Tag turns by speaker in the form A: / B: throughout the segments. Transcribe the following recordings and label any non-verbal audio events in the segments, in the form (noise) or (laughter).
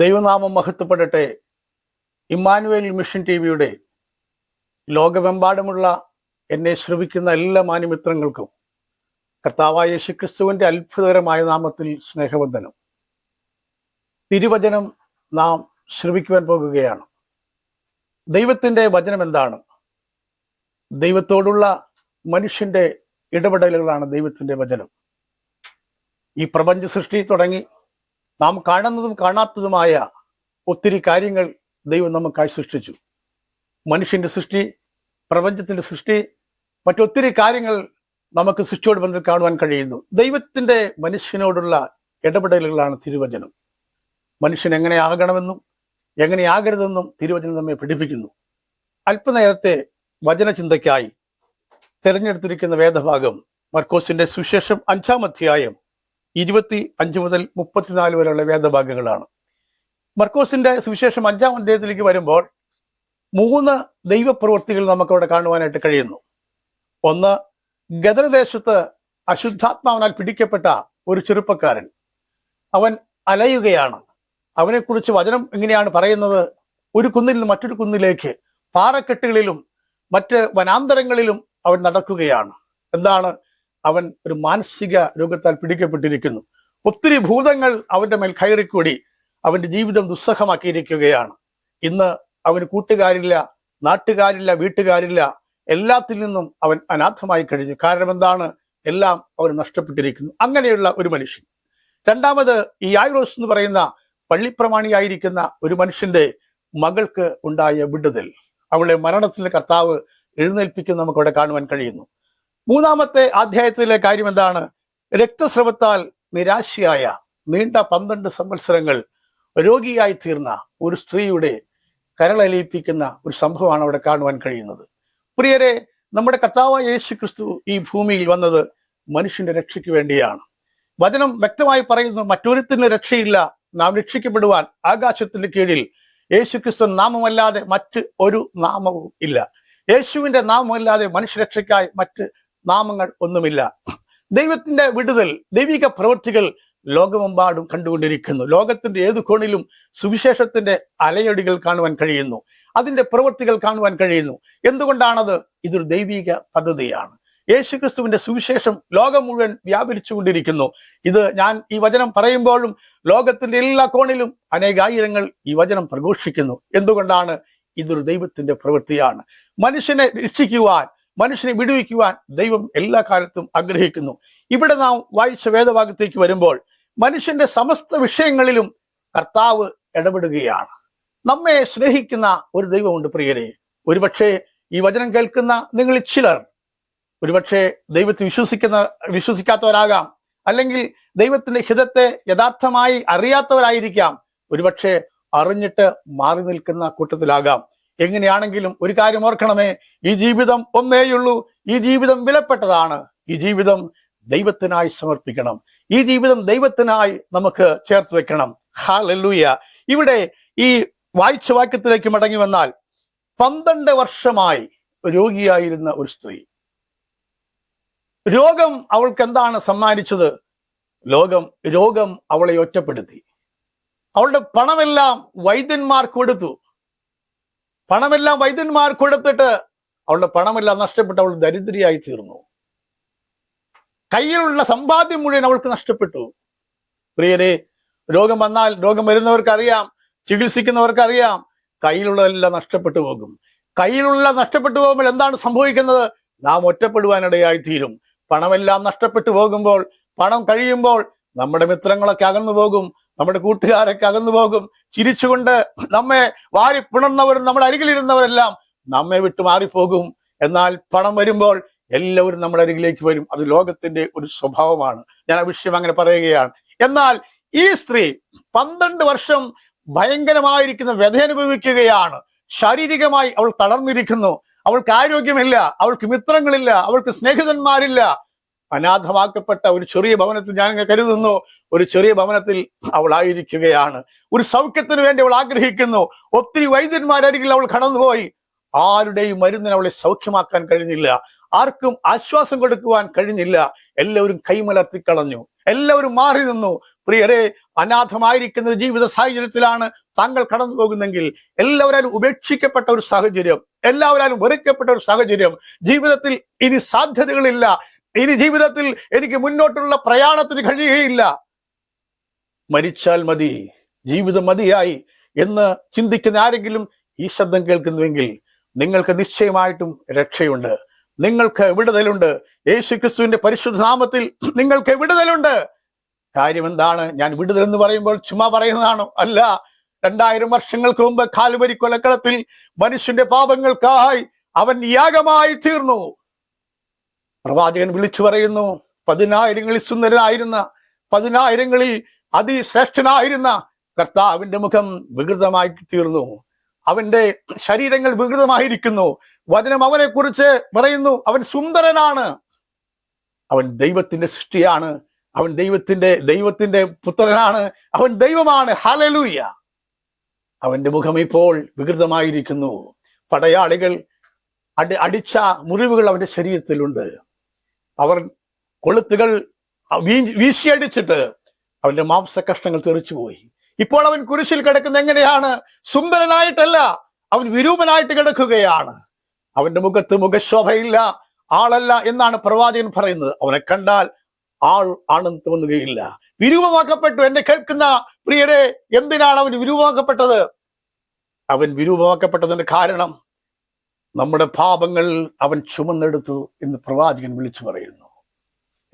A: ദൈവനാമം മഹത്വപ്പെടട്ടെ. Emmanuel mission T വിയുടെ ലോകമെമ്പാടുമുള്ള എന്നെ ശ്രവിക്കുന്ന എല്ലാ മാന്യമിത്രങ്ങൾക്കും കർത്താവായ യേശുക്രിസ്തുവിന്റെ അത്ഭുതകരമായ നാമത്തിൽ സ്നേഹവന്ദനം. തിരുവചനം നാം ശ്രവിക്കുവാൻ പോകുകയാണ്. ദൈവത്തിന്റെ വചനം എന്താണ്? ദൈവത്തോടുള്ള മനുഷ്യന്റെ ഇടപെടലുകളാണ് ദൈവത്തിന്റെ വചനം. ഈ പ്രപഞ്ച സൃഷ്ടി തുടങ്ങി. നാം കാണുന്നതും കാണാത്തതുമായ ഒത്തിരി കാര്യങ്ങൾ ദൈവം നമുക്കായി സൃഷ്ടിച്ചു. മനുഷ്യന്റെ സൃഷ്ടി പ്രപഞ്ചത്തിന്റെ സൃഷ്ടി മറ്റൊത്തിരി കാര്യങ്ങൾ നമുക്ക് സൃഷ്ടിയോട് ബന്ധം കാണുവാൻ കഴിയുന്നു. ദൈവത്തിന്റെ മനുഷ്യനോടുള്ള ഇടപെടലുകളാണ് തിരുവചനം. മനുഷ്യൻ എങ്ങനെ ആകണമെന്നും എങ്ങനെ ആകരുതെന്നും തിരുവചനം നമ്മെ പഠിപ്പിക്കുന്നു. അല്പനേരത്തെ വചനചിന്തയ്ക്കായി തിരഞ്ഞെടുത്തിരിക്കുന്ന വേദഭാഗം മർക്കോസിന്റെ സുശേഷം അഞ്ചാം അധ്യായം ഇരുപത്തി അഞ്ച് മുതൽ മുപ്പത്തിനാല് വരെയുള്ള വേദഭാഗങ്ങളാണ്. മർക്കോസിന്റെ സുവിശേഷം അഞ്ചാം അധ്യായത്തിലേക്ക് വരുമ്പോൾ മൂന്ന് ദൈവപ്രവൃത്തികൾ നമുക്കവിടെ കാണുവാനായിട്ട് കഴിയുന്നു. ഒന്ന് ഗദരദേശത്ത് അശുദ്ധാത്മാവിനാൽ പിടിക്കപ്പെട്ട ഒരു ചെറുപ്പക്കാരൻ. അവൻ അലയുകയാണ്. അവനെക്കുറിച്ച് വചനം എങ്ങനെയാണ് പറയുന്നത്? ഒരു കുന്നിൽ നിന്ന് മറ്റൊരു കുന്നിലേക്ക് പാറക്കെട്ടുകളിലും മറ്റ് വനാന്തരങ്ങളിലും അവൻ നടക്കുകയാണ്. എന്താണ്? അവൻ ഒരു മാനസിക രോഗത്താൽ പിടിക്കപ്പെട്ടിരിക്കുന്നു. ഒത്തിരി ഭൂതങ്ങൾ അവന്റെ മേൽ കയറിക്കൂടി അവന്റെ ജീവിതം ദുസ്സഹമാക്കിയിരിക്കുകയാണ്. ഇന്ന് അവന് കൂട്ടുകാരില്ല നാട്ടുകാരില്ല വീട്ടുകാരില്ല എല്ലാത്തിൽ നിന്നും അവൻ അനാഥമായി കഴിഞ്ഞു. കാരണം എന്താണ് എല്ലാം അവർ നഷ്ടപ്പെട്ടിരിക്കുന്നു. അങ്ങനെയുള്ള ഒരു മനുഷ്യൻ. രണ്ടാമത് ഈ ആയിറോസ് എന്ന് പറയുന്ന പള്ളിപ്രമാണിയായിരിക്കുന്ന ഒരു മനുഷ്യന്റെ മകൾക്ക് ഉണ്ടായ വിടുതൽ. അവളെ മരണത്തിന് കർത്താവ് എഴുന്നേൽപ്പിക്കുന്ന നമുക്കവിടെ കാണുവാൻ കഴിയുന്നു. മൂന്നാമത്തെ അധ്യായത്തിലെ കാര്യം എന്താണ്? രക്തസ്രവത്താൽ നിരാശയായ നീണ്ട പന്ത്രണ്ട് സംവത്സരങ്ങൾ രോഗിയായി തീർന്ന ഒരു സ്ത്രീയുടെ കരളലിയിപ്പിക്കുന്ന ഒരു സംഭവമാണ് അവിടെ കാണുവാൻ കഴിയുന്നത്. പ്രിയരെ നമ്മുടെ കർത്താവായ യേശു ക്രിസ്തു ഈ ഭൂമിയിൽ വന്നത് മനുഷ്യന്റെ രക്ഷയ്ക്ക് വേണ്ടിയാണ്. വചനം വ്യക്തമായി പറയുന്നു മറ്റൊരുത്തിന് രക്ഷയില്ല. നാം രക്ഷിക്കപ്പെടുവാൻ ആകാശത്തിന്റെ കീഴിൽ യേശു ക്രിസ്തു നാമമല്ലാതെ മറ്റ് ഒരു നാമവും ഇല്ല. യേശുവിന്റെ നാമമല്ലാതെ മനുഷ്യരക്ഷയ്ക്കായി മറ്റ് നാമങ്ങൾ ഒന്നുമില്ല. ദൈവത്തിന്റെ വിടുതൽ ദൈവിക പ്രവൃത്തികൾ ലോകമെമ്പാടും കണ്ടുകൊണ്ടിരിക്കുന്നു. ലോകത്തിന്റെ ഏത് കോണിലും സുവിശേഷത്തിന്റെ അലയടികൾ കാണുവാൻ കഴിയുന്നു. അതിന്റെ പ്രവൃത്തികൾ കാണുവാൻ കഴിയുന്നു. എന്തുകൊണ്ടാണത്? ഇതൊരു ദൈവിക പദ്ധതിയാണ്. യേശുക്രിസ്തുവിന്റെ സുവിശേഷം ലോകം മുഴുവൻ വ്യാപരിച്ചു കൊണ്ടിരിക്കുന്നു ഇത് ഞാൻ ഈ വചനം പറയുമ്പോഴും ലോകത്തിന്റെ എല്ലാ കോണിലും അനേകായിരങ്ങൾ ഈ വചനം പ്രഘോഷിക്കുന്നു. എന്തുകൊണ്ടാണ്? ഇതൊരു ദൈവത്തിന്റെ പ്രവൃത്തിയാണ്. മനുഷ്യനെ രക്ഷിക്കുവാൻ മനുഷ്യനെ വിടുവിക്കുവാൻ ദൈവം എല്ലാ കാലത്തും ആഗ്രഹിക്കുന്നു. ഇവിടെ നാം വായിച്ച വേദഭാഗത്തേക്ക് വരുമ്പോൾ മനുഷ്യന്റെ സമസ്ത വിഷയങ്ങളിലും കർത്താവ് ഇടപെടുകയാണ്. നമ്മെ സ്നേഹിക്കുന്ന ഒരു ദൈവമുണ്ട് പ്രിയരെ. ഒരുപക്ഷെ ഈ വചനം കേൾക്കുന്ന നിങ്ങളിൽ ചിലർ ഒരുപക്ഷെ ദൈവത്തെ വിശ്വസിക്കുന്ന വിശ്വസിക്കാത്തവരാകാം. അല്ലെങ്കിൽ ദൈവത്തിന്റെ ഹിതത്തെ യഥാർത്ഥമായി അറിയാത്തവരായിരിക്കാം. ഒരുപക്ഷെ അറിഞ്ഞിട്ട് മാറി നിൽക്കുന്ന കൂട്ടത്തിലാകാം. എങ്ങനെയാണെങ്കിലും ഒരു കാര്യം ഓർക്കണമേ ഈ ജീവിതം ഒന്നേയുള്ളൂ. ഈ ജീവിതം വിലപ്പെട്ടതാണ്. ഈ ജീവിതം ദൈവത്തിനായി സമർപ്പിക്കണം. ഈ ജീവിതം ദൈവത്തിനായി നമുക്ക് ചേർത്ത് വെക്കണം. ഹാലൂയ ഇവിടെ ഈ വായിച്ച വാക്യത്തിലേക്ക് മടങ്ങി വന്നാൽ പന്ത്രണ്ട് വർഷമായി രോഗിയായിരുന്ന ഒരു സ്ത്രീ. രോഗം അവൾക്ക് എന്താണ് സമ്മാനിച്ചത്? ലോകം രോഗം അവളെ ഒറ്റപ്പെടുത്തി. അവളുടെ പണമെല്ലാം വൈദ്യന്മാർ കൊടുത്തു. പണമെല്ലാം വൈദ്യന്മാർ കൊടുത്തിട്ട് അവളുടെ പണമെല്ലാം നഷ്ടപ്പെട്ട് അവൾ ദരിദ്രയായി തീർന്നു. കയ്യിലുള്ള സമ്പാദ്യം മുഴുവൻ അവൾക്ക് നഷ്ടപ്പെട്ടു. പ്രിയരെ രോഗം വന്നാൽ രോഗം വരുന്നവർക്കറിയാം ചികിത്സിക്കുന്നവർക്കറിയാം കയ്യിലുള്ളതെല്ലാം നഷ്ടപ്പെട്ടു പോകും. കയ്യിലുള്ള നഷ്ടപ്പെട്ടു പോകുമ്പോൾ എന്താണ് സംഭവിക്കുന്നത്? നാം ഒറ്റപ്പെടുവാനിടയായി തീരും പണമെല്ലാം നഷ്ടപ്പെട്ടു പോകുമ്പോൾ പണം കഴിയുമ്പോൾ നമ്മുടെ മിത്രങ്ങളൊക്കെ അകന്നു പോകും. നമ്മുടെ കൂട്ടുകാരൊക്കെ അകന്നു പോകും. ചിരിച്ചുകൊണ്ട് നമ്മെ വാരി പിണർന്നവരും നമ്മുടെ അരികിലിരുന്നവരെല്ലാം നമ്മെ വിട്ടു മാറിപ്പോകും. എന്നാൽ പണം വരുമ്പോൾ എല്ലാവരും നമ്മുടെ അരികിലേക്ക് വരും. അത് ലോകത്തിന്റെ ഒരു സ്വഭാവമാണ്. ഞാൻ ആ വിഷയം അങ്ങനെ പറയുകയാണ്. എന്നാൽ ഈ സ്ത്രീ പന്ത്രണ്ട് വർഷം ഭയങ്കരമായിരിക്കുന്ന വ്യഥ അനുഭവിക്കുകയാണ്. ശാരീരികമായി അവൾ തളർന്നിരിക്കുന്നു. അവൾക്ക് ആരോഗ്യമില്ല. അവൾക്ക് മിത്രങ്ങളില്ല. അവൾക്ക് സ്നേഹിതന്മാരില്ല. അനാഥമാക്കപ്പെട്ട ഒരു ചെറിയ ഭവനത്തിൽ ഞാൻ കരുതുന്നു ഒരു ചെറിയ ഭവനത്തിൽ അവൾ ആയിരിക്കുകയാണ് ഒരു സൗഖ്യത്തിന് വേണ്ടി അവൾ ആഗ്രഹിക്കുന്നു. ഒത്തിരി വൈദ്യന്മാരരികിൽ അവൾ കടന്നുപോയി. ആരുടെയും മരുന്നിന് അവളെ സൗഖ്യമാക്കാൻ കഴിഞ്ഞില്ല. ആർക്കും ആശ്വാസം കൊടുക്കുവാൻ കഴിഞ്ഞില്ല. എല്ലാവരും കൈമലർത്തി കളഞ്ഞു. എല്ലാവരും മാറി നിന്നു. പ്രിയരെ അനാഥമായിരിക്കുന്ന ജീവിത സാഹചര്യത്തിലാണ് താങ്കൾ കടന്നു പോകുന്നെങ്കിൽ എല്ലാവരാലും ഉപേക്ഷിക്കപ്പെട്ട ഒരു സാഹചര്യം എല്ലാവരാലും വെറുക്കപ്പെട്ട ഒരു സാഹചര്യം ജീവിതത്തിൽ ഇനി സാധ്യതകളില്ല. ഇനി ജീവിതത്തിൽ എനിക്ക് മുന്നോട്ടുള്ള പ്രയാണത്തിന് കഴിയുകയില്ല. മരിച്ചാൽ മതി ജീവിതം മതിയായി എന്ന് ചിന്തിക്കുന്ന ആരെങ്കിലും ഈ ശബ്ദം കേൾക്കുന്നുവെങ്കിൽ നിങ്ങൾക്ക് നിശ്ചയമായിട്ടും രക്ഷയുണ്ട്. നിങ്ങൾക്ക് വിടുതലുണ്ട്. യേശു ക്രിസ്തുവിന്റെ പരിശുദ്ധ നാമത്തിൽ നിങ്ങൾക്ക് വിടുതലുണ്ട്. കാര്യം എന്താണ്? ഞാൻ വിടുതൽ എന്ന് പറയുമ്പോൾ ചുമ്മാ പറയുന്നതാണോ അല്ല. രണ്ടായിരം വർഷങ്ങൾക്ക് മുമ്പ് കാൽവരി കൊലക്കളത്തിൽ മനുഷ്യന്റെ പാപങ്ങൾക്കായി അവൻ യാഗമായി തീർന്നു. പ്രവാചകൻ വിളിച്ചു പറയുന്നു പതിനായിരങ്ങളിൽ സുന്ദരനായിരുന്ന പതിനായിരങ്ങളിൽ അതിശ്രേഷ്ഠനായിരുന്ന കർത്താവിന്റെ മുഖം വികൃതമായി തീർന്നു. അവന്റെ ശരീരങ്ങൾ വികൃതമായിരിക്കുന്നു. വചനം അവനെ കുറിച്ച് പറയുന്നു അവൻ സുന്ദരനാണ്. അവൻ ദൈവത്തിന്റെ സൃഷ്ടിയാണ്. അവൻ ദൈവത്തിന്റെ ദൈവത്തിന്റെ പുത്രനാണ്. അവൻ ദൈവമാണ്. ഹലലൂയ അവന്റെ മുഖം ഇപ്പോൾ വികൃതമായിരിക്കുന്നു. പടയാളികൾ അടി അടിച്ച മുറിവുകൾ അവന്റെ ശരീരത്തിലുണ്ട്. അവർ കൊളുത്തുകൾ വീശിയടിച്ചിട്ട് അവന്റെ മാംസകഷ്ണങ്ങൾ തെറിച്ചു പോയി. ഇപ്പോൾ അവൻ കുരിശിൽ കിടക്കുന്ന എങ്ങനെയാണ്? സുന്ദരനായിട്ടല്ല അവൻ വിരൂപനായിട്ട് കിടക്കുകയാണ്. അവന്റെ മുഖത്ത് മുഖശോഭയില്ല ആളല്ല എന്നാണ് പ്രവാചകൻ പറയുന്നത്. അവനെ കണ്ടാൽ ആൾ ആണെന്ന് തോന്നുകയില്ല. വിരൂപമാക്കപ്പെട്ടു. എന്നെ കേൾക്കുന്ന പ്രിയരെ എന്തിനാണ് അവൻ വിരൂപമാക്കപ്പെട്ടത്? അവൻ വിരൂപമാക്കപ്പെട്ടതിന്റെ കാരണം നമ്മുടെ പാപങ്ങൾ അവൻ ചുമന്നെടുത്തു എന്ന് പ്രവാചകൻ വിളിച്ചു പറയുന്നു.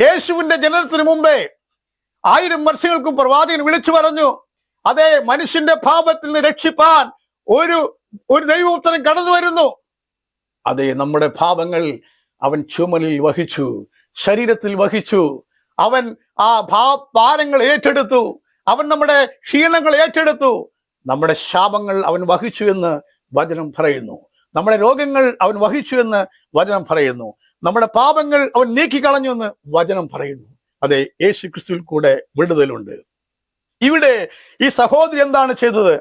A: യേശുവിന്റെ ജനനത്തിന് മുമ്പേ ആയിരം വർഷങ്ങൾക്കും പ്രവാചകൻ വിളിച്ചു പറഞ്ഞു അതെ മനുഷ്യന്റെ പാപത്തിൽ നിന്ന് രക്ഷിപ്പാൻ ഒരു ഒരു ദൈവോത്തരം കടന്നു വരുന്നു. അതെ നമ്മുടെ പാപങ്ങൾ അവൻ ചുമലിൽ വഹിച്ചു ശരീരത്തിൽ വഹിച്ചു. അവൻ ആ ഭാ ഭാരങ്ങൾ ഏറ്റെടുത്തു. അവൻ നമ്മുടെ ക്ഷീണങ്ങൾ ഏറ്റെടുത്തു. നമ്മുടെ ശാപങ്ങൾ അവൻ വഹിച്ചു എന്ന് വചനം പറയുന്നു. നമ്മുടെ രോഗങ്ങൾ അവൻ വഹിച്ചു എന്ന് വചനം പറയുന്നു. നമ്മുടെ പാപങ്ങൾ അവൻ നീക്കിക്കളഞ്ഞു എന്ന് വചനം പറയുന്നു. അതെ യേശു ക്രിസ്തുവിൽ കൂടെ വിടുതലുണ്ട്. ഇവിടെ ഈ സഹോദരി എന്താണ് ചെയ്തത്?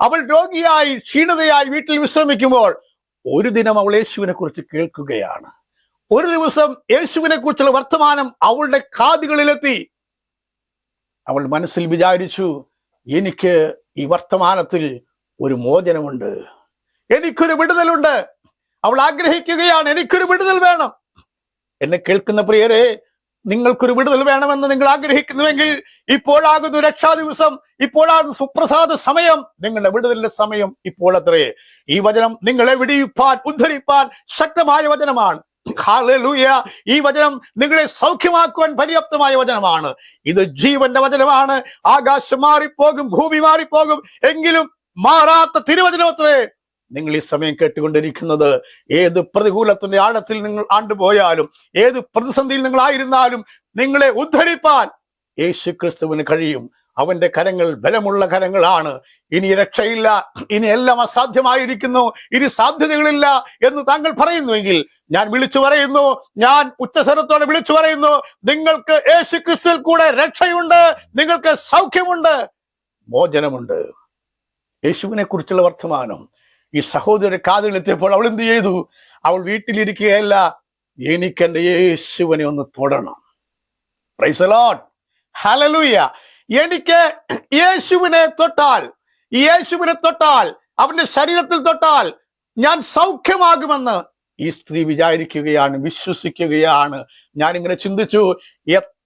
A: അവൾ രോഗിയായി ക്ഷീണതയായി വീട്ടിൽ വിശ്രമിക്കുമ്പോൾ ഒരു ദിനം അവൾ യേശുവിനെ കുറിച്ച് കേൾക്കുകയാണ്. ഒരു ദിവസം യേശുവിനെ കുറിച്ചുള്ള വർത്തമാനം അവളുടെ കാതുകളിലെത്തി. അവൾ മനസ്സിൽ വിചാരിച്ചു എനിക്ക് ഈ വർത്തമാനത്തിൽ ഒരു മോചനമുണ്ട്. എനിക്കൊരു വിടുതലുണ്ട്. അവൾ ആഗ്രഹിക്കുകയാണ് എനിക്കൊരു വിടുതൽ വേണം. എന്നെ കേൾക്കുന്ന പ്രിയരെ നിങ്ങൾക്കൊരു വിടുതൽ വേണമെന്ന് നിങ്ങൾ ആഗ്രഹിക്കുന്നുവെങ്കിൽ ഇപ്പോഴാകുന്നു രക്ഷാ ദിവസം ഇപ്പോഴാകുന്നു സുപ്രസാദ സമയം. നിങ്ങളുടെ വിടുതലിന്റെ സമയം ഇപ്പോൾ അത്രേ. ഈ വചനം നിങ്ങളെ വിടിയിപ്പാൻ ഉദ്ധരിപ്പാൻ ശക്തമായ വചനമാണ്. ഈ വചനം നിങ്ങളെ സൗഖ്യമാക്കുവാൻ പര്യാപ്തമായ വചനമാണ്. ഇത് ജീവന്റെ വചനമാണ്. ആകാശം മാറിപ്പോകും ഭൂമി മാറിപ്പോകും. എങ്കിലും മാറാത്ത തിരുവചനമത്രേ നിങ്ങൾ ഈ സമയം കേട്ടുകൊണ്ടിരിക്കുന്നത് ഏത് പ്രതികൂലത്തിന്റെ ആഴത്തിൽ നിങ്ങൾ ആണ്ടുപോയാലും ഏത് പ്രതിസന്ധിയിൽ നിങ്ങൾ ആയിരുന്നാലും നിങ്ങളെ ഉദ്ധരിപ്പാൻ യേശു ക്രിസ്തുവിന് കഴിയും. അവന്റെ കരങ്ങൾ ബലമുള്ള കരങ്ങളാണ്. ഇനി രക്ഷയില്ല ഇനി എല്ലാം അസാധ്യമായിരിക്കുന്നു ഇനി സാധ്യതകളില്ല എന്ന് താങ്കൾ പറയുന്നുവെങ്കിൽ ഞാൻ വിളിച്ചു പറയുന്നു ഞാൻ ഉച്ചസ്വരത്തോടെ വിളിച്ചു പറയുന്നു നിങ്ങൾക്ക് യേശു ക്രിസ്തുവിൽ കൂടെ രക്ഷയുണ്ട് നിങ്ങൾക്ക് സൗഖ്യമുണ്ട് മോചനമുണ്ട്. യേശുവിനെ കുറിച്ചുള്ള വർത്തമാനം ഈ സഹോദര കാതിലെത്തിയപ്പോൾ അവൾ എന്ത് ചെയ്തു? അവൾ വീട്ടിലിരിക്കുകയല്ല എനിക്ക് എന്റെ യേശുവിനെ ഒന്ന് തൊടണം. പ്രൈസ് ലോഡ് ഹലലൂയ എനിക്ക് യേശുവിനെ തൊട്ടാൽ യേശുവിനെ തൊട്ടാൽ അവന്റെ ശരീരത്തിൽ തൊട്ടാൽ ഞാൻ സൗഖ്യമാകുമെന്ന് ഈ സ്ത്രീ വിചാരിക്കുകയാണ് വിശ്വസിക്കുകയാണ്. ഞാൻ ഇങ്ങനെ ചിന്തിച്ചു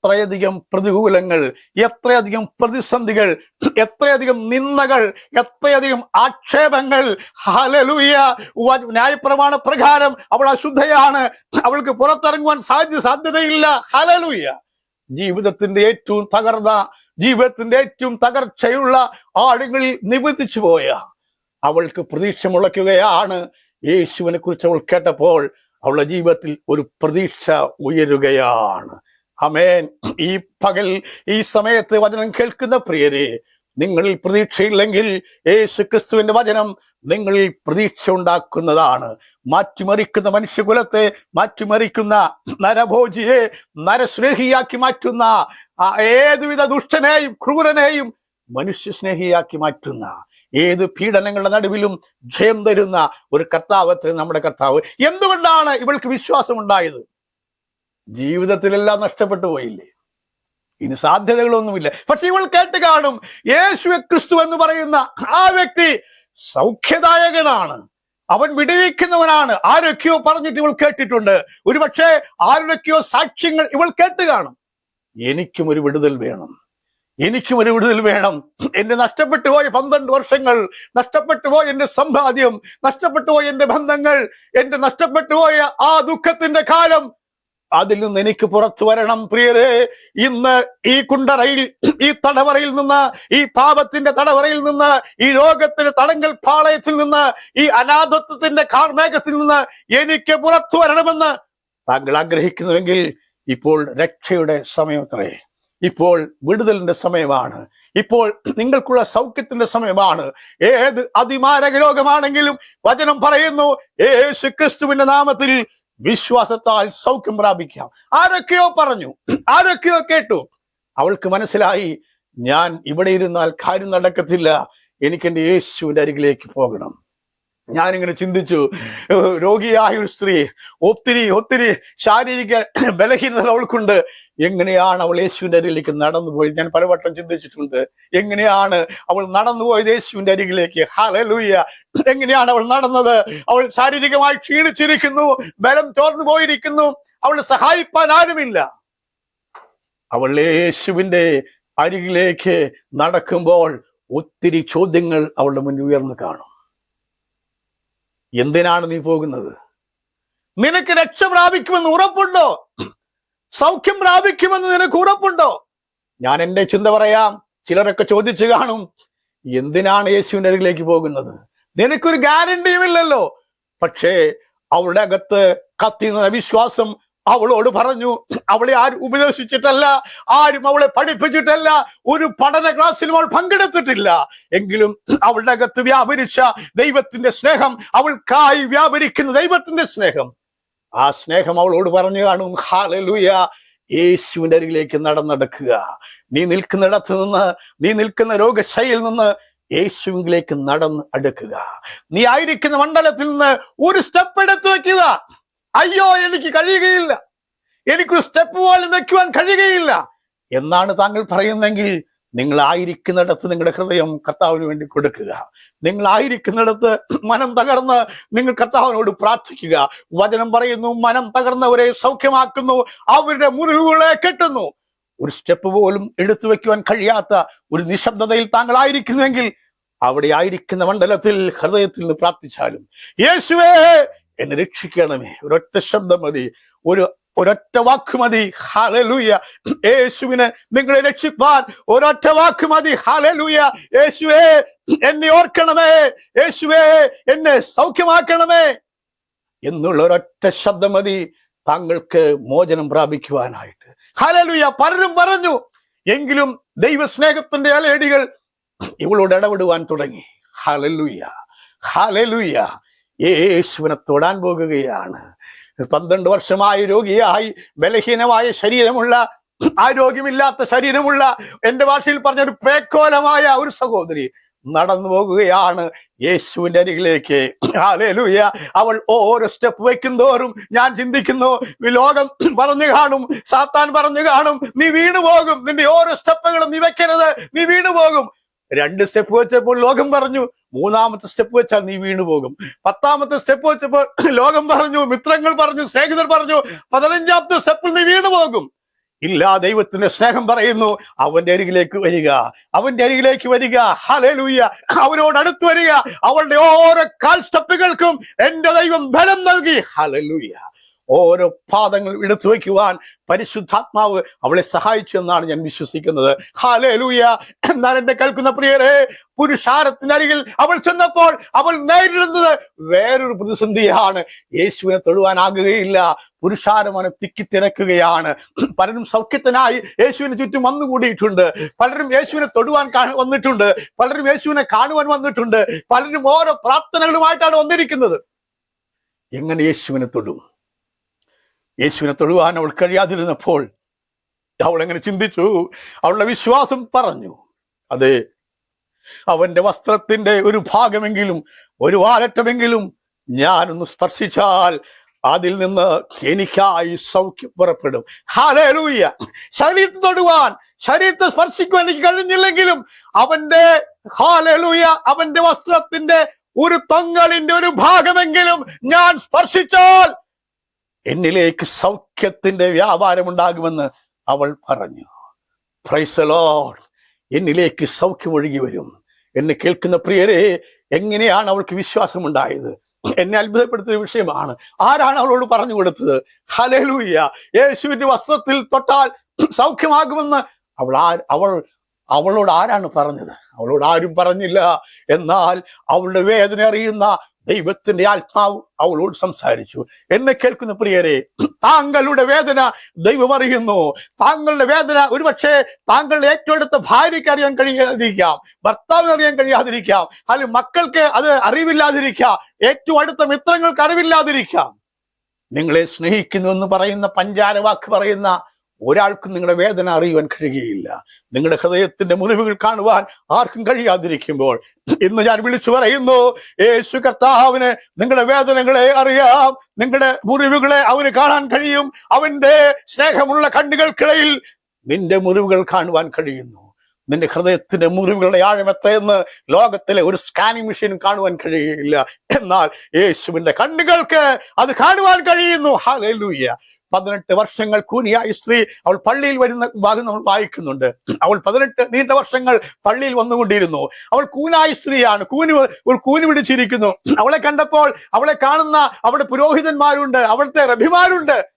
A: എത്രയധികം പ്രതികൂലങ്ങൾ എത്രയധികം പ്രതിസന്ധികൾ എത്രയധികം നിന്ദകൾ എത്രയധികം ആക്ഷേപങ്ങൾ. ഹലലൂയ ന്യായപ്രമാണ പ്രകാരം അവൾ അശുദ്ധയാണ്. അവൾക്ക് പുറത്തിറങ്ങുവാൻ സാധ്യ സാധ്യതയില്ല. ഹലലൂയ ജീവിതത്തിന്റെ ഏറ്റവും തകർന്ന ജീവിതത്തിന്റെ ഏറ്റവും തകർച്ചയുള്ള ആളുകളിൽ നിബന്ധിച്ചു പോയ അവൾക്ക് പ്രതീക്ഷ മുളയ്ക്കുകയാണ്. യേശുവിനെ കുറിച്ച് അവൾ കേട്ടപ്പോൾ അവളുടെ ജീവിതത്തിൽ ഒരു പ്രതീക്ഷ ഉയരുകയാണ്. അമേൻ ഈ പകൽ ഈ സമയത്ത് വചനം കേൾക്കുന്ന പ്രിയരെ നിങ്ങളിൽ പ്രതീക്ഷയില്ലെങ്കിൽ യേശു ക്രിസ്തുവിന്റെ വചനം നിങ്ങളിൽ പ്രതീക്ഷ ഉണ്ടാക്കുന്നതാണ് മാറ്റിമറിക്കുന്ന മനുഷ്യകുലത്തെ മാറ്റിമറിക്കുന്ന നരഭോജിയെ നരസ്നേഹിയാക്കി മാറ്റുന്ന ഏതുവിധ ദുഷ്ടനെയും ക്രൂരനെയും മനുഷ്യ സ്നേഹിയാക്കി മാറ്റുന്ന ഏത് പീഡനങ്ങളുടെ നടുവിലും ജയം തരുന്ന ഒരു കർത്താവത്തിന് നമ്മുടെ കർത്താവ്. എന്തുകൊണ്ടാണ് ഇവൾക്ക് വിശ്വാസം ഉണ്ടായത് ജീവിതത്തിലെല്ലാം നഷ്ടപ്പെട്ടു പോയില്ലേ? ഇനി സാധ്യതകളൊന്നുമില്ല. പക്ഷെ ഇവൾ കേട്ട് കാണും. യേശു ക്രിസ്തു എന്ന് പറയുന്ന ആ വ്യക്തി സൗഖ്യദായകനാണ്. അവൻ വിടുവിക്കുന്നവനാണ്. ആരൊക്കെയോ പറഞ്ഞിട്ട് ഇവൾ കേട്ടിട്ടുണ്ട്. ഒരുപക്ഷെ ആരുടെയൊക്കെയോ സാക്ഷ്യങ്ങൾ ഇവൾ കേട്ട് കാണും. എനിക്കും ഒരു വിടുതൽ വേണം. എനിക്കും ഒരു വിടുതൽ വേണം. എന്റെ നഷ്ടപ്പെട്ടു പോയ പന്ത്രണ്ട് വർഷങ്ങൾ നഷ്ടപ്പെട്ടു പോയ എന്റെ സമ്പാദ്യം നഷ്ടപ്പെട്ടു പോയ എന്റെ ബന്ധങ്ങൾ എന്റെ നഷ്ടപ്പെട്ടു പോയ ആ ദുഃഖത്തിന്റെ കാലം അതിൽ നിന്ന് എനിക്ക് പുറത്തു വരണം പ്രിയരെ. ഇന്ന് ഈ കുണ്ടറയിൽ ഈ തടവറയിൽ നിന്ന് ഈ പാപത്തിന്റെ തടവറയിൽ നിന്ന് ഈ രോഗത്തിന്റെ തടങ്കൽ പാളയത്തിൽ നിന്ന് ഈ അനാഥത്വത്തിന്റെ കാർമേഘത്തിൽ നിന്ന് എനിക്ക് പുറത്തു വരണമെന്ന് താങ്കൾ ആഗ്രഹിക്കുന്നുവെങ്കിൽ ഇപ്പോൾ രക്ഷയുടെ സമയമത്രേ ഇപ്പോൾ വിടുതലിന്റെ സമയമാണ്. ഇപ്പോൾ നിങ്ങൾക്കുള്ള സൗഖ്യത്തിന്റെ സമയമാണ്. ഏത് അതിമാരക രോഗമാണെങ്കിലും വചനം പറയുന്നു യേശു ക്രിസ്തുവിന്റെ നാമത്തിൽ വിശ്വാസത്താൽ സൗഖ്യം പ്രാപിക്കാം. ആരൊക്കെയോ പറഞ്ഞു. ആരൊക്കെയോ കേട്ടു. അവൾക്ക് മനസ്സിലായി ഞാൻ ഇവിടെ ഇരുന്നാൽ കാര്യം നടക്കത്തില്ല. എനിക്ക് എന്റെ യേശുവിന്റെ അരികിലേക്ക് പോകണം. ഞാനിങ്ങനെ ചിന്തിച്ചു രോഗിയായ ഒരു സ്ത്രീ ഒത്തിരി ഒത്തിരി ശാരീരിക (clears throat) ബലഹീനത അവൾക്കുണ്ട്. എങ്ങനെയാണ് അവൾ യേശുവിന്റെ അരികിലേക്ക് നടന്നു പോയത്? ഞാൻ പലവട്ടം ചിന്തിച്ചിട്ടുണ്ട്. എങ്ങനെയാണ് അവൾ നടന്നു പോയത് യേശുവിന്റെ അരികിലേക്ക്? ഹലലൂയ എങ്ങനെയാണ് അവൾ നടന്നത്? അവൾ ശാരീരികമായി ക്ഷീണിച്ചിരിക്കുന്നു ബലം ചോർന്നു പോയിരിക്കുന്നു. അവൾ സഹായിപ്പാൻ ആരുമില്ല. അവൾ യേശുവിന്റെ അരികിലേക്ക് നടക്കുമ്പോൾ ഒത്തിരി ചോദ്യങ്ങൾ അവളുടെ മുന്നിൽ ഉയർന്നു കാണും. എന്തിനാണ് നീ പോകുന്നത്? നിനക്ക് രക്ഷ പ്രാപിക്കുമെന്ന് ഉറപ്പുണ്ടോ? സൗഖ്യം പ്രാപിക്കുമെന്ന് നിനക്ക് ഉറപ്പുണ്ടോ? ഞാൻ എന്റെ ചിന്ത പറയാം. ചിലരൊക്കെ ചോദിച്ചു കാണും എന്തിനാണ് യേശുവിന്റെ അരികിലേക്ക് പോകുന്നത്? നിനക്കൊരു ഗ്യാരണ്ടിയും ഇല്ലല്ലോ. പക്ഷേ അവളുടെ അകത്ത് കത്തിന്ന വിശ്വാസം അവളോട് പറഞ്ഞു അവളെ ആരും ഉപദേശിച്ചിട്ടല്ല ആരും അവളെ പഠിപ്പിച്ചിട്ടല്ല ഒരു പഠന ക്ലാസ്സിൽ അവൾ പങ്കെടുത്തിട്ടില്ല. എങ്കിലും അവളുടെ അകത്ത് വ്യാപരിച്ച ദൈവത്തിന്റെ സ്നേഹം അവൾക്കായി വ്യാപരിക്കുന്ന ദൈവത്തിന്റെ സ്നേഹം. ആ സ്നേഹം അവളോട് പറഞ്ഞു കാണും ഹാലലൂയ യേശുവിന്റെ അരികിലേക്ക് നടന്നെടുക്കുക. നീ നിൽക്കുന്നിടത്ത് നിന്ന് നീ നിൽക്കുന്ന രോഗശൈലിൽ നിന്ന് യേശുവിലേക്ക് നടന്ന് അടുക്കുക. നീ ആയിരിക്കുന്ന മണ്ഡലത്തിൽ നിന്ന് ഒരു സ്റ്റെപ്പ് എടുത്തു വെക്കുക അയ്യോ എനിക്ക് കഴിയുകയില്ല. എനിക്ക് സ്റ്റെപ്പ് പോലും വെക്കുവാൻ കഴിയുകയില്ല. എന്നാണ് താങ്കൾ പറയുന്നെങ്കിൽ നിങ്ങൾ ആയിരിക്കുന്നിടത്ത് നിങ്ങളുടെ ഹൃദയം കർത്താവിന് വേണ്ടി കൊടുക്കുക. നിങ്ങൾ ആയിരിക്കുന്നിടത്ത് മനം തകർന്ന് നിങ്ങൾ കർത്താവിനോട് പ്രാർത്ഥിക്കുക. വചനം പറയുന്നു മനം തകർന്നവരെ സൗഖ്യമാക്കുന്നു അവരുടെ മുറിവുകളെ കെട്ടുന്നു. ഒരു സ്റ്റെപ്പ് പോലും എടുത്തു വെക്കുവാൻ കഴിയാത്ത ഒരു നിശബ്ദതയിൽ താങ്കൾ ആയിരിക്കുന്നുവെങ്കിൽ അവിടെ ആയിരിക്കുന്ന മണ്ഡലത്തിൽ ഹൃദയത്തിൽ നിന്ന് പ്രാർത്ഥിച്ചാലും യേശുവേ എന്നെ രക്ഷിക്കണമേ. ഒരൊറ്റ ശബ്ദം മതി. ഒരു ഒരൊറ്റ വാക്ക് മതി. ഹാലലൂയ യേശുവിനെ നിങ്ങളെ രക്ഷിപ്പാൻ ഒരൊറ്റ വാക്ക് മതി. ഹാലലൂയ യേശുവേ എന്നെ ഓർക്കണമേ. യേശുവേ എന്നെ സൗഖ്യമാക്കണമേ. എന്നുള്ള ഒരൊറ്റ ശബ്ദം മതി. താങ്കൾക്ക് മോചനം പ്രാപിക്കുവാനായിട്ട്. ഹാലലൂയ പലരും പറഞ്ഞു. എങ്കിലും ദൈവസ്നേഹത്തിന്റെ അലയടികൾ ഇവളോട് ഇടപെടുവാൻ തുടങ്ങി. ഹാലലൂയ ഹാലലൂയ യേശുവിനെ തൊടാൻ പോകുകയാണ്. പന്ത്രണ്ട് വർഷമായി രോഗിയായി. ബലഹീനമായ ശരീരമുള്ള ആരോഗ്യമില്ലാത്ത ശരീരമുള്ള എന്റെ ഭാഷയിൽ പറഞ്ഞ ഒരു പേക്കോലമായ ഒരു സഹോദരി നടന്നു പോകുകയാണ് യേശുവിന്റെ അരികിലേക്ക്. ആലേലൂയ അവൾ ഓരോ സ്റ്റെപ്പ് വയ്ക്കും തോറും ഞാൻ ചിന്തിക്കുന്നു ലോകം പറഞ്ഞു കാണും സാത്താൻ പറഞ്ഞു കാണും നീ വീണു പോകും നിന്റെ ഓരോ സ്റ്റെപ്പുകളും നീ വെക്കരുത് നീ വീണു പോകും. രണ്ട് സ്റ്റെപ്പ് വെച്ചപ്പോൾ ലോകം പറഞ്ഞു മൂന്നാമത്തെ സ്റ്റെപ്പ് വെച്ചാൽ നീ വീണു പോകും. പത്താമത്തെ സ്റ്റെപ്പ് വെച്ചപ്പോൾ ലോകം പറഞ്ഞു മിത്രങ്ങൾ പറഞ്ഞു സ്നേഹിതർ പറഞ്ഞു പതിനഞ്ചാമത്തെ സ്റ്റെപ്പിൽ നീ വീണു പോകും. ഇല്ല ദൈവത്തിന്റെ സ്നേഹം പറയുന്നു അവന്റെ അരികിലേക്ക് വരിക അവന്റെ അരികിലേക്ക് വരിക ഹലലൂയ അവനോട് അടുത്ത് വരിക അവളുടെ ഓരോ കാൽ സ്റ്റെപ്പുകൾക്കും എന്റെ ദൈവം ബലം നൽകി ഹലലൂയ ഓരോ പാദങ്ങൾ എടുത്തു വയ്ക്കുവാൻ പരിശുദ്ധാത്മാവ് അവളെ സഹായിച്ചു എന്നാണ് ഞാൻ വിശ്വസിക്കുന്നത്. ഹാലേലൂയ എന്നാൽ എന്നെ കേൾക്കുന്ന പ്രിയരെ പുരുഷാരത്തിനരികിൽ അവൾ ചെന്നപ്പോൾ അവൾ നേരിടുന്നത് വേറൊരു പ്രതിസന്ധിയാണ്. യേശുവിനെ തൊഴുവാനാകുകയില്ല പുരുഷാരം അവനെ തിക്കിത്തിരക്കുകയാണ് പലരും സൗഖ്യത്തിനായി യേശുവിന് ചുറ്റും വന്നുകൂടിയിട്ടുണ്ട് പലരും യേശുവിനെ തൊടുവാൻ വന്നിട്ടുണ്ട്. പലരും യേശുവിനെ കാണുവാൻ വന്നിട്ടുണ്ട്. പലരും ഓരോ പ്രാർത്ഥനകളുമായിട്ടാണ് വന്നിരിക്കുന്നത്. എങ്ങനെ യേശുവിനെ തൊടും? യേശുവിനെ തൊഴുവാൻ അവൾ കഴിയാതിരുന്നപ്പോൾ അവൾ എങ്ങനെ ചിന്തിച്ചു? അവളുടെ വിശ്വാസം പറഞ്ഞു. അതെ അവന്റെ വസ്ത്രത്തിന്റെ ഒരു ഭാഗമെങ്കിലും ഒരു വാലറ്റമെങ്കിലും ഞാനൊന്ന് സ്പർശിച്ചാൽ അതിൽ നിന്ന് എനിക്കായി സൗഖ്യം പുറപ്പെടും. ഹാലൂയ ശരീരത്തെ തൊടുവാൻ ശരീരത്തെ സ്പർശിക്കുവാൻ എനിക്ക് കഴിഞ്ഞില്ലെങ്കിലും അവന്റെ ഹാലൂയ അവന്റെ വസ്ത്രത്തിന്റെ ഒരു തൊങ്ങലിന്റെ ഒരു ഭാഗമെങ്കിലും ഞാൻ സ്പർശിച്ചാൽ എന്നിലേക്ക് സൗഖ്യത്തിന്റെ വ്യാപാരം ഉണ്ടാകുമെന്ന് അവൾ പറഞ്ഞു. പ്രൈസ് ലോഡ് എന്നിലേക്ക് സൗഖ്യം ഒഴുകി വരും. എന്ന് കേൾക്കുന്ന പ്രിയരെ എങ്ങനെയാണ് അവൾക്ക് വിശ്വാസമുണ്ടായത്? എന്നെ അത്ഭുതപ്പെടുത്തിയ വിഷയമാണ്. ആരാണ് അവളോട് പറഞ്ഞു കൊടുത്തത്? ഹലലൂയ യേശുവിന്റെ വസ്ത്രത്തിൽ തൊട്ടാൽ സൗഖ്യമാകുമെന്ന് അവൾ ആ അവൾ അവളോട് ആരാണ് പറഞ്ഞത്? അവളോട് ആരും പറഞ്ഞില്ല. എന്നാൽ അവളുടെ വേദന അറിയുന്ന ദൈവത്തിന്റെ ആത്മാവ് അവളോട് സംസാരിച്ചു. എന്നെ കേൾക്കുന്ന പ്രിയരെ താങ്കളുടെ വേദന ദൈവം അറിയുന്നു. താങ്കളുടെ വേദന ഒരുപക്ഷെ താങ്കളുടെ ഏറ്റവും അടുത്ത ഭാര്യയ്ക്ക് അറിയാൻ കഴിയാതിരിക്കാം. ഭർത്താവിന് അറിയാൻ കഴിയാതിരിക്കാം. അല്ലെങ്കിൽ മക്കൾക്ക് അത് അറിവില്ലാതിരിക്കാം. ഏറ്റവും അടുത്ത മിത്രങ്ങൾക്ക് അറിവില്ലാതിരിക്കാം. നിങ്ങളെ സ്നേഹിക്കുന്നു എന്ന് പറയുന്ന പഞ്ചാര വാക്ക് പറയുന്ന ഒരാൾക്കും നിങ്ങളുടെ വേദന അറിയുവാൻ കഴിയുകയില്ല. നിങ്ങളുടെ ഹൃദയത്തിന്റെ മുറിവുകൾ കാണുവാൻ ആർക്കും കഴിയാതിരിക്കുമ്പോൾ ഇന്ന് ഞാൻ വിളിച്ചു പറയുന്നു യേശു കർത്താവിന് നിങ്ങളുടെ വേദനകളെ അറിയാം നിങ്ങളുടെ മുറിവുകളെ അവന് കാണാൻ കഴിയും അവന്റെ സ്നേഹമുള്ള കണ്ണുകൾക്കിടയിൽ നിന്റെ മുറിവുകൾ കാണുവാൻ കഴിയുന്നു. നിന്റെ ഹൃദയത്തിന്റെ മുറിവുകളുടെ ആഴം എത്രയെന്ന് ലോകത്തിലെ ഒരു സ്കാനിങ് മെഷീനും കാണുവാൻ കഴിയുകയില്ല. എന്നാൽ യേശുവിന്റെ കണ്ണുകൾക്ക് അത് കാണുവാൻ കഴിയുന്നു. ഹാലൂയ്യ പതിനെട്ട് വർഷങ്ങൾ കൂനിയായ സ്ത്രീ അവൾ പള്ളിയിൽ വരുന്ന ഭാഗം നമ്മൾ വായിക്കുന്നുണ്ട്. അവൾ പതിനെട്ട് നീണ്ട വർഷങ്ങൾ പള്ളിയിൽ വന്നുകൊണ്ടിരുന്നു. അവൾ കൂനായ സ്ത്രീയാണ്. കൂനി ഒരു കൂനി പിടിച്ചിരിക്കുന്നു. അവളെ കണ്ടപ്പോൾ അവളെ കാണുന്ന അവിടെ പുരോഹിതന്മാരുണ്ട്. അവിടുത്തെ റബിമാരുണ്ട്.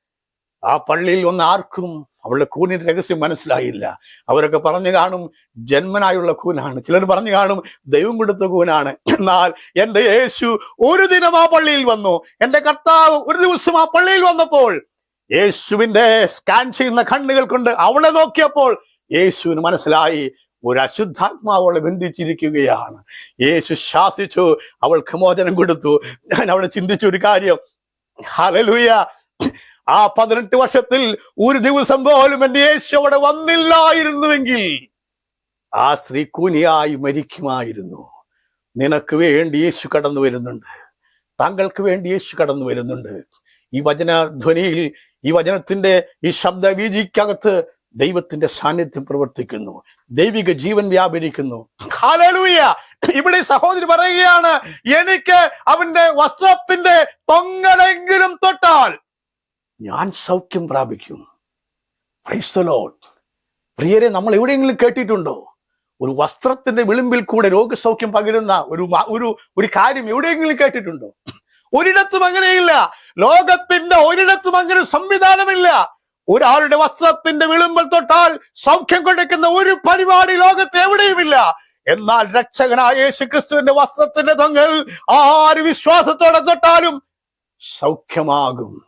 A: ആ പള്ളിയിൽ വന്ന ആർക്കും അവളുടെ കൂനിന്റെ രഹസ്യം മനസ്സിലായില്ല. അവരൊക്കെ പറഞ്ഞു കാണും ജന്മനായുള്ള കൂനാണ്. ചിലർ പറഞ്ഞു കാണും ദൈവം കൊടുത്ത കൂനാണ്. എന്നാൽ എന്റെ യേശു ഒരു ദിനം ആ പള്ളിയിൽ വന്നു. എന്റെ കർത്താവ് ഒരു ദിവസം ആ പള്ളിയിൽ വന്നപ്പോൾ യേശുവിന്റെ സ്കാൻ ചെയ്യുന്ന കണ്ണുകൾ കൊണ്ട് അവളെ നോക്കിയപ്പോൾ യേശുവിന് മനസ്സിലായി ഒരു അശുദ്ധാത്മാവ് അവളെ ബന്ധിച്ചിരിക്കുകയാണ്. യേശു ശാസിച്ചു അവൾക്ക് മോചനം കൊടുത്തു. ഞാൻ അവളെ ചിന്തിച്ചു ഒരു കാര്യം. ഹലലൂയ ആ പതിനെട്ട് വർഷത്തിൽ ഒരു ദിവസം പോലും എന്റെ യേശു അവിടെ വന്നില്ലായിരുന്നുവെങ്കിൽ ആ സ്ത്രീ കൂനിയായി മരിക്കുമായിരുന്നു. നിനക്ക് വേണ്ടി യേശു കടന്നു വരുന്നുണ്ട്. താങ്കൾക്ക് വേണ്ടി യേശു കടന്നു വരുന്നുണ്ട്. ഈ വചനധ്വനിയിൽ ഈ വചനത്തിന്റെ ഈ ശബ്ദ വീതിക്കകത്ത് ദൈവത്തിന്റെ സാന്നിധ്യം പ്രവർത്തിക്കുന്നു. ദൈവിക ജീവൻ വ്യാപരിക്കുന്നു. ഹാലലൂയ ഇവിടെ സഹോദരി പറയുകയാണ് എനിക്ക് അവന്റെ വസ്ത്രത്തിന്റെ തൊങ്ങലെങ്കിലും തൊട്ടാൽ ഞാൻ സൗഖ്യം പ്രാപിക്കും. പ്രിയരെ നമ്മൾ എവിടെയെങ്കിലും കേട്ടിട്ടുണ്ടോ? ഒരു വസ്ത്രത്തിന്റെ വിളിമ്പിൽ കൂടെ രോഗസൗഖ്യം പകരുന്ന ഒരു ഒരു ഒരു കാര്യം എവിടെയെങ്കിലും കേട്ടിട്ടുണ്ടോ? ഒരിടത്തും അങ്ങനെയില്ല. ലോകത്തിന്റെ ഒരിടത്തും അങ്ങനെ സംവിധാനമില്ല. ഒരാളുടെ വസ്ത്രത്തിന്റെ വിളുമ്പൽ തൊട്ടാൽ സൗഖ്യം കൊടുക്കുന്ന ഒരു പരിപാടി ലോകത്ത് എവിടെയുമില്ല. എന്നാൽ രക്ഷകനായ യേശു ക്രിസ്തുവിന്റെ വസ്ത്രത്തിന്റെ തൊങ്ങൽ ആര് വിശ്വാസത്തോടെ തൊട്ടാലും സൗഖ്യമാകും.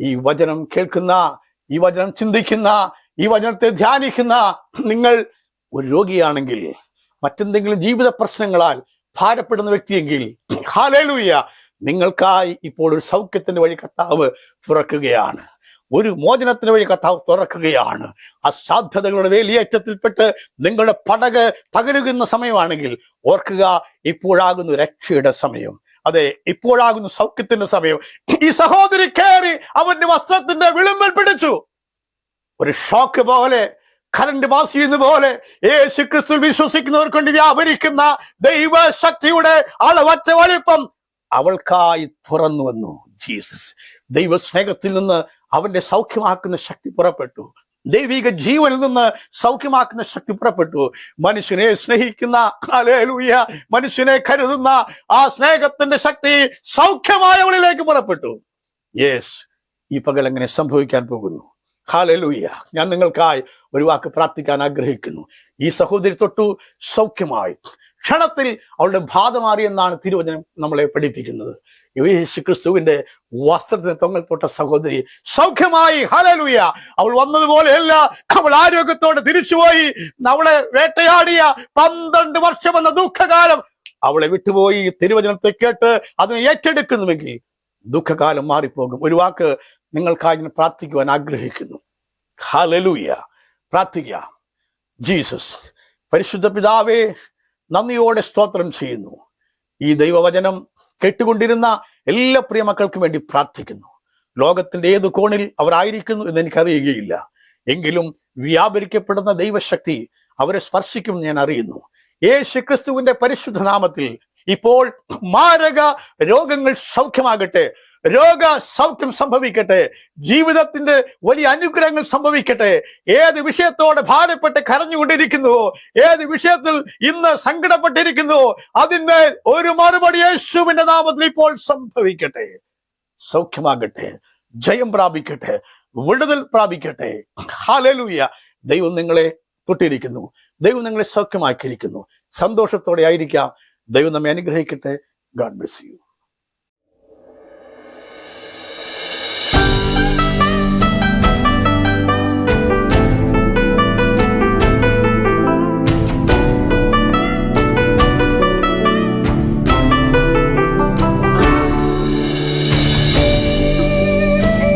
A: ഈ വചനം കേൾക്കുന്ന ഈ വചനം ചിന്തിക്കുന്ന ഈ വചനത്തെ ധ്യാനിക്കുന്ന നിങ്ങൾ ഒരു രോഗിയാണെങ്കിൽ മറ്റെന്തെങ്കിലും ജീവിത പ്രശ്നങ്ങളാൽ ഭാരപ്പെടുന്ന വ്യക്തിയെങ്കിൽ ഹാലേലൂയ നിങ്ങൾക്കായി ഇപ്പോൾ ഒരു സൗഖ്യത്തിന്റെ വഴി കർത്താവ് തുറക്കുകയാണ്. ഒരു മോചനത്തിന് വഴി കർത്താവ് തുറക്കുകയാണ്. അസാധ്യതകളുടെ വേലിയേറ്റത്തിൽപ്പെട്ട് നിങ്ങളുടെ പടക് തകരുകുന്ന സമയമാണെങ്കിൽ ഓർക്കുക ഇപ്പോഴാകുന്നു രക്ഷയുടെ സമയം. അതെ ഇപ്പോഴാകുന്നു സൗഖ്യത്തിന്റെ സമയം. ഈ സഹോദരി കയറി അവന്റെ വസ്ത്രത്തിന്റെ വിളിമ്പൽ പിടിച്ചു. ഒരു ഷോക്ക് പോലെ കറണ്ട് പാസ് ചെയ്യുന്ന പോലെ യേശു ക്രിസ്തു വിശ്വസിക്കുന്നവർ കൊണ്ട് വ്യാപരിക്കുന്ന ദൈവശക്തിയുടെ അളവറ്റ വലിപ്പം അവൾക്കായി തുറന്നു വന്നു ജീസസ്. ദൈവ സ്നേഹത്തിൽ നിന്ന് അവന്റെ സൗഖ്യമാക്കുന്ന ശക്തി പുറപ്പെട്ടു. ദൈവിക ജീവനിൽ നിന്ന് സൗഖ്യമാക്കുന്ന ശക്തി പുറപ്പെട്ടു. മനുഷ്യനെ സ്നേഹിക്കുന്ന അലേലൂയ മനുഷ്യനെ കരുതുന്ന ആ സ്നേഹത്തിന്റെ ശക്തി സൗഖ്യമായവളിലേക്ക് പുറപ്പെട്ടു. യെസ് ഈ പകൽ എങ്ങനെ സംഭവിക്കാൻ പോകുന്നു? ഹാലലൂയ ഞാൻ നിങ്ങൾക്കായി ഒരു വാക്ക് പ്രാർത്ഥിക്കാൻ ആഗ്രഹിക്കുന്നു. ഈ സഹോദരി തൊട്ടു സൗഖ്യമായി. ക്ഷണത്തിൽ അവളുടെ ബാധ മാറിയെന്നാണ് തിരുവചനം നമ്മളെ പഠിപ്പിക്കുന്നത്. യേശു ക്രിസ്തുവിന്റെ വസ്ത്രത്തിന് തൊങ്ങൽ തൊട്ട സഹോദരി സൗഖ്യമായി ഹലലുയ അവൾ വന്നതുപോലെയല്ല അവൾ ആരോഗ്യത്തോടെ തിരിച്ചുപോയി അവളെ വേട്ടയാടിയ പന്ത്രണ്ട് വർഷം എന്ന ദുഃഖകാലം അവളെ വിട്ടുപോയി. തിരുവചനത്തെ കേട്ട് അതിനെ ഏറ്റെടുക്കുന്നുവെങ്കിൽ ദുഃഖകാലം മാറിപ്പോകും. ഒരു വാക്ക് നിങ്ങൾക്കായി ഞാൻ പ്രാർത്ഥിക്കുവാൻ ആഗ്രഹിക്കുന്നു. ഹലലുയ പ്രാർത്ഥിക്കുക ജീസസ് പരിശുദ്ധ പിതാവേ നന്ദിയോടെ സ്തോത്രം ചെയ്യുന്നു. ഈ ദൈവവചനം കേട്ടുകൊണ്ടിരുന്ന എല്ലാ പ്രിയ മക്കൾക്കും വേണ്ടി പ്രാർത്ഥിക്കുന്നു. ലോകത്തിന്റെ ഏത് കോണിൽ അവർ ആയിരിക്കുന്നു എന്ന് എനിക്കറിയുകയില്ല. എങ്കിലും വ്യാപരിക്കപ്പെടുന്ന ദൈവശക്തി അവരെ സ്പർശിക്കും ഞാൻ അറിയുന്നു. യേശു ക്രിസ്തുവിന്റെ പരിശുദ്ധ നാമത്തിൽ ഇപ്പോൾ മാരക രോഗങ്ങൾ സൗഖ്യമാകട്ടെ രോഗ സൗഖ്യം സംഭവിക്കട്ടെ ജീവിതത്തിന്റെ വലിയ അനുഗ്രഹങ്ങൾ സംഭവിക്കട്ടെ. ഏത് വിഷയത്തോടെ ഭാരപ്പെട്ട് കരഞ്ഞുകൊണ്ടിരിക്കുന്നുവോ ഏത് വിഷയത്തിൽ ഇന്ന് സങ്കടപ്പെട്ടിരിക്കുന്നുവോ അതിന്മേൽ ഒരു മറുപടി യേശുവിന്റെ നാമത്തിൽ ഇപ്പോൾ സംഭവിക്കട്ടെ. സൗഖ്യമാകട്ടെ ജയം പ്രാപിക്കട്ടെ വിടുതൽ പ്രാപിക്കട്ടെ. ഹാലലൂയ ദൈവം നിങ്ങളെ തൊട്ടിരിക്കുന്നു ദൈവം നിങ്ങളെ സൗഖ്യമാക്കിയിരിക്കുന്നു. സന്തോഷത്തോടെ ആയിരിക്കാം. ദൈവം നമ്മെ അനുഗ്രഹിക്കട്ടെ. God bless you.